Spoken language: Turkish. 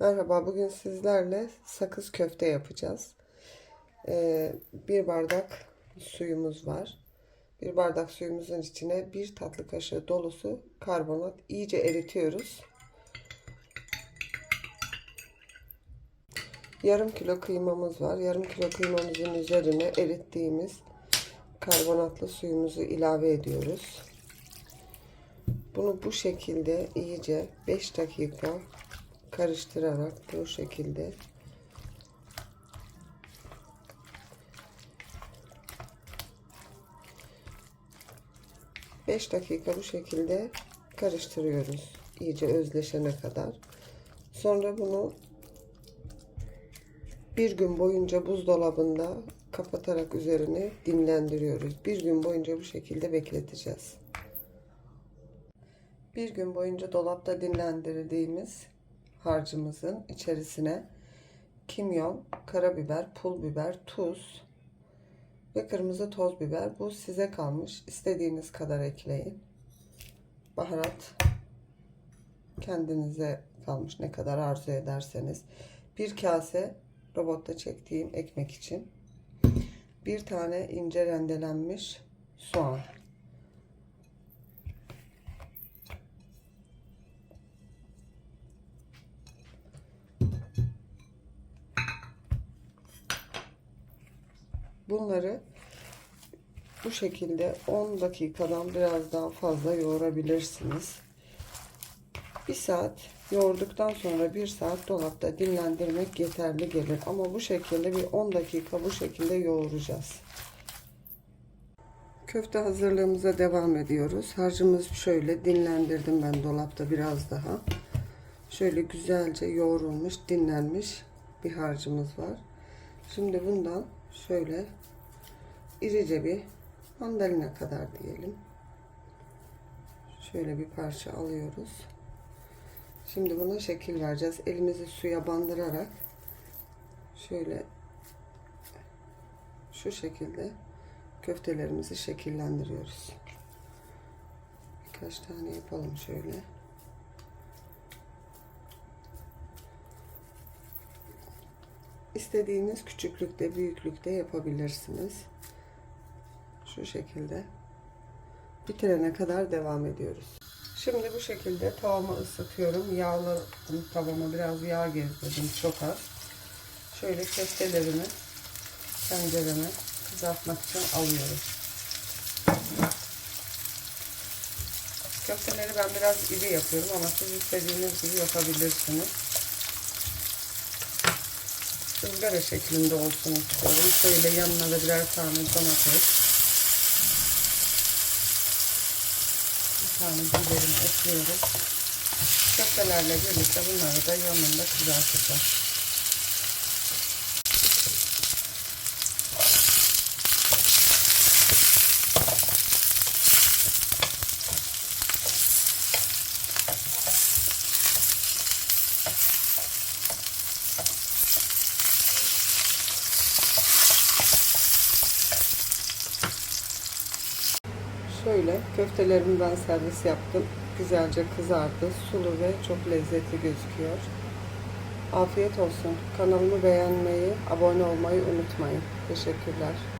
Merhaba, bugün sizlerle sakız köfte yapacağız. Ee, bir bardak suyumuz var. Bir bardak suyumuzun içine bir tatlı kaşığı dolusu karbonat iyice eritiyoruz. Yarım kilo kıymamız var. Yarım kilo kıymamızın üzerine erittiğimiz karbonatlı suyumuzu ilave ediyoruz. Bunu bu şekilde iyice 5 dakika karıştırarak bu şekilde Beş dakika bu şekilde karıştırıyoruz. iyice özleşene kadar. Sonra bunu bir gün boyunca buzdolabında kapatarak üzerine dinlendiriyoruz. Bir gün boyunca bu şekilde bekleteceğiz. Bir gün boyunca dolapta dinlendirdiğimiz harcımızın içerisine kimyon, karabiber, pul biber, tuz ve kırmızı toz biber. Bu size kalmış. İstediğiniz kadar ekleyin. Baharat kendinize kalmış ne kadar arzu ederseniz. Bir kase robotta çektiğim ekmek için. Bir tane ince rendelenmiş soğan. Bunları bu şekilde 10 dakikadan biraz daha fazla yoğurabilirsiniz. Bir saat yoğurduktan sonra bir saat dolapta dinlendirmek yeterli gelir. Ama bu şekilde bir 10 dakika bu şekilde yoğuracağız. Köfte hazırlığımıza devam ediyoruz. Harcımız şöyle dinlendirdim ben dolapta biraz daha. Şöyle güzelce yoğrulmuş, dinlenmiş bir harcımız var. Şimdi bundan şöyle irice bir mandalina kadar diyelim. Şöyle bir parça alıyoruz. Şimdi buna şekil vereceğiz. Elimizi suya bandırarak şöyle şu şekilde köftelerimizi şekillendiriyoruz. Birkaç tane yapalım şöyle. İstediğiniz küçüklükte, büyüklükte yapabilirsiniz. Şu şekilde bitirene kadar devam ediyoruz. Şimdi bu şekilde tavamı ısıtıyorum. Yağlı tavama biraz yağ gezdirdim çok az. Şöyle köftelerimi tencereme kızartmak için alıyorum. Köfteleri ben biraz iri yapıyorum ama siz istediğiniz gibi yapabilirsiniz. Izgara şeklinde olsun istiyorum. Şöyle yanına da birer tane domates. Bir tane biberimi ekliyoruz. Köftelerle birlikte bunları da yanında kızartacağız. Şöyle köftelerimi ben servis yaptım. Güzelce kızardı. Sulu ve çok lezzetli gözüküyor. Afiyet olsun. Kanalımı beğenmeyi, abone olmayı unutmayın. Teşekkürler.